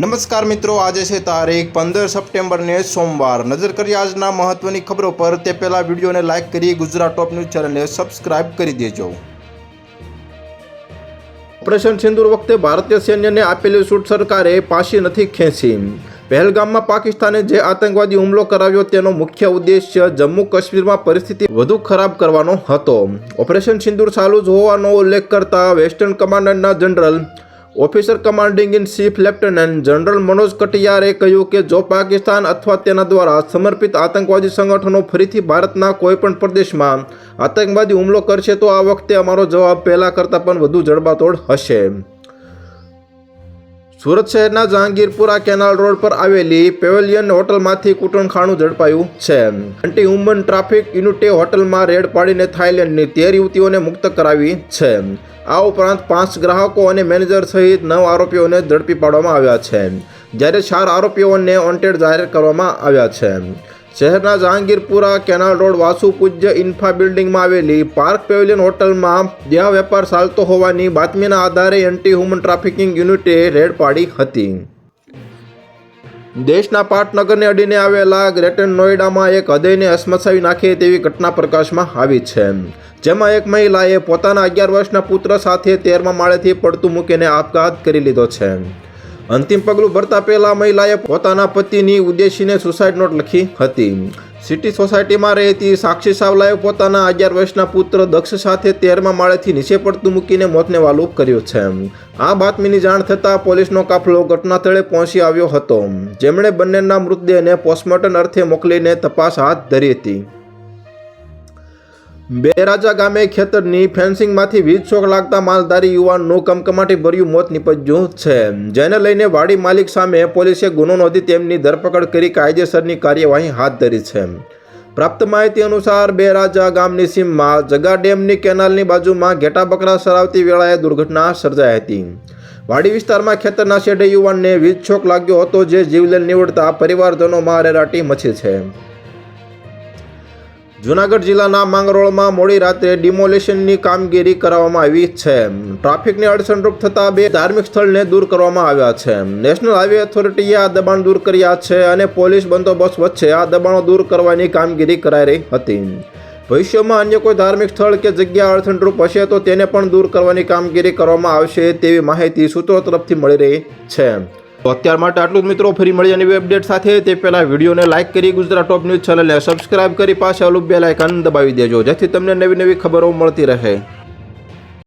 નમસ્કાર મિત્રો, આજે છે તારીખ પંદર સપ્ટેમ્બરને સોમવાર. નજર કરીએ આજના મહત્વની ખબરો પર. તે પહેલાં વિડીયોને લાઇક કરી ગુજરાત ટોપ ન્યૂઝ ચેનલને સબસ્ક્રાઇબ કરી દેજો. ઓપરેશન સિંદૂર વખતે ભારતીય સૈન્યને આપેલી છૂટ સરકારે પાછી નથી ખેંચી. પહેલગામમાં પાકિસ્તાને જે આતંકવાદી હુમલો કરાવ્યો તેનો મુખ્ય ઉદ્દેશ્ય જમ્મુ કાશ્મીરમાં પરિસ્થિતિ વધુ ખરાબ કરવાનો હતો. ઓપરેશન સિંદૂર ચાલુ જ હોવાનો ઉલ્લેખ કરતા western કમાન્ડરના general officer commanding in chief lieutenant general Manoj કટિયારે કહ્યું કે જો પાકિસ્તાન અથવા તેના દ્વારા સમર્પિત આતંકવાદી સંગઠનો ફરીથી ભારતના કોઈપણ પ્રદેશમાં આતંકવાદી હુમલો કરશે, તો આ વખતે અમારો જવાબ પહેલાં કરતાં પણ વધુ જડબાતોડ હશે. સુરત શહેરના જહાંગીરપુરા કેનાલ રોડ પર આવેલી પેવેલિયન હોટલમાંથી કૂટણખાણું ઝડપાયું છે. એન્ટી હ્યુમન ટ્રાફિક યુનિટે હોટલમાં રેડ પાડીને થાઇલેન્ડની તેર યુવતીઓને મુક્ત કરાવી છે. આ ઉપરાંત પાંચ ગ્રાહકો અને મેનેજર સહિત નવ આરોપીઓને ઝડપી પાડવામાં આવ્યા છે. જ્યારે ચાર આરોપીઓને વોન્ટેડ જાહેર કરવામાં આવ્યા છે. શહેરના જહાંગીરપુરા કેનાલ રોડ વાસુ પૂજ્ય ઇન્ફા બિલ્ડિંગમાં આવેલી પાર્ક પેવેલિયન હોટલમાં દેહ વેપાર ચાલતો હોવાની બાતમીના આધારે એન્ટી હ્યુમન ટ્રાફિકિંગ યુનિટે રેડ પાડી હતી. દેશના પાટનગરને અડીને આવેલા ગ્રેટર નોઈડામાં એક હૃદયને અસમસાવી નાખે તેવી ઘટના પ્રકાશમાં આવી છે. જેમાં એક મહિલાએ પોતાના અગિયાર વર્ષના પુત્ર સાથે તેરમા માળેથી પડતું મૂકીને આપઘાત કરી લીધો છે. અંતિમ પગલું ભરતા પહેલા મહિલાએ પોતાના પતિની ઉદ્દેશીને સુસાઇડ નોટ લખી હતી. સિટી સોસાયટીમાં રહેતી સાક્ષી સાવલાએ પોતાના અગિયાર વર્ષના પુત્ર દક્ષ સાથે તેરમા માળેથી નીચે પડતું મૂકીને મોતને વાલુપ કર્યો છે. આ બાતમીની જાણ થતાં પોલીસનો કાફલો ઘટનાસ્થળે પહોંચી આવ્યો હતો. જેમણે બંનેના મૃતદેહને પોસ્ટમોર્ટમ અર્થે મોકલીને તપાસ હાથ ધરી હતી. બેરાજા ગામે ખેતરની ફેન્સિંગમાંથી વીજ શોક લાગતા માલધારી યુવાનનું કમકમાટી ભર્યું મોત નીપજ્યું છે. જેને લઈને વાડી માલિક સામે પોલીસે ગુનો નોંધી તેમની ધરપકડ કરી કાયદેસરની કાર્યવાહી હાથ ધરી છે. પ્રાપ્ત માહિતી અનુસાર બેરાજા ગામની સીમમાં જગા ડેમની કેનાલની બાજુમાં ઘેટા બકરા સરાવતી વેળાએ દુર્ઘટના સર્જાઈ હતી. વાડી વિસ્તારમાં ખેતરના શેઢે યુવાનને વીજ શોક લાગ્યો હતો, જે જીવલેણ નીવડતા પરિવારજનોમાં રેરાટી મચી છે. જૂનાગઢ જિલ્લાના માંગરોળમાં મોડી રાત્રે ડિમોલેશનની કામગીરી કરવામાં આવી છે. ટ્રાફિકની અડચણરૂપ થતા બે ધાર્મિક સ્થળને દૂર કરવામાં આવ્યા છે. નેશનલ હાઈવે ઓથોરિટીએ આ દબાણ દૂર કર્યા છે અને પોલીસ બંદોબસ્ત વચ્ચે આ દબાણો દૂર કરવાની કામગીરી કરાઈ રહી હતી. ભવિષ્યમાં અન્ય કોઈ ધાર્મિક સ્થળ કે જગ્યા અડચણરૂપ હશે તો તેને પણ દૂર કરવાની કામગીરી કરવામાં આવશે તેવી માહિતી સૂત્રો તરફથી મળી રહી છે. તો અત્યાર માટે આટલું જ મિત્રો, ફરી મળીએ નવી અપડેટ સાથે. તે પહેલાં વિડીયોને લાઇક કરી ગુજરાત ટોપ ન્યૂઝ ચેનલને સબસ્ક્રાઇબ કરી પાછળ બે લાઇકન દબાવી દેજો, જેથી તમને નવી નવી ખબરો મળતી રહે.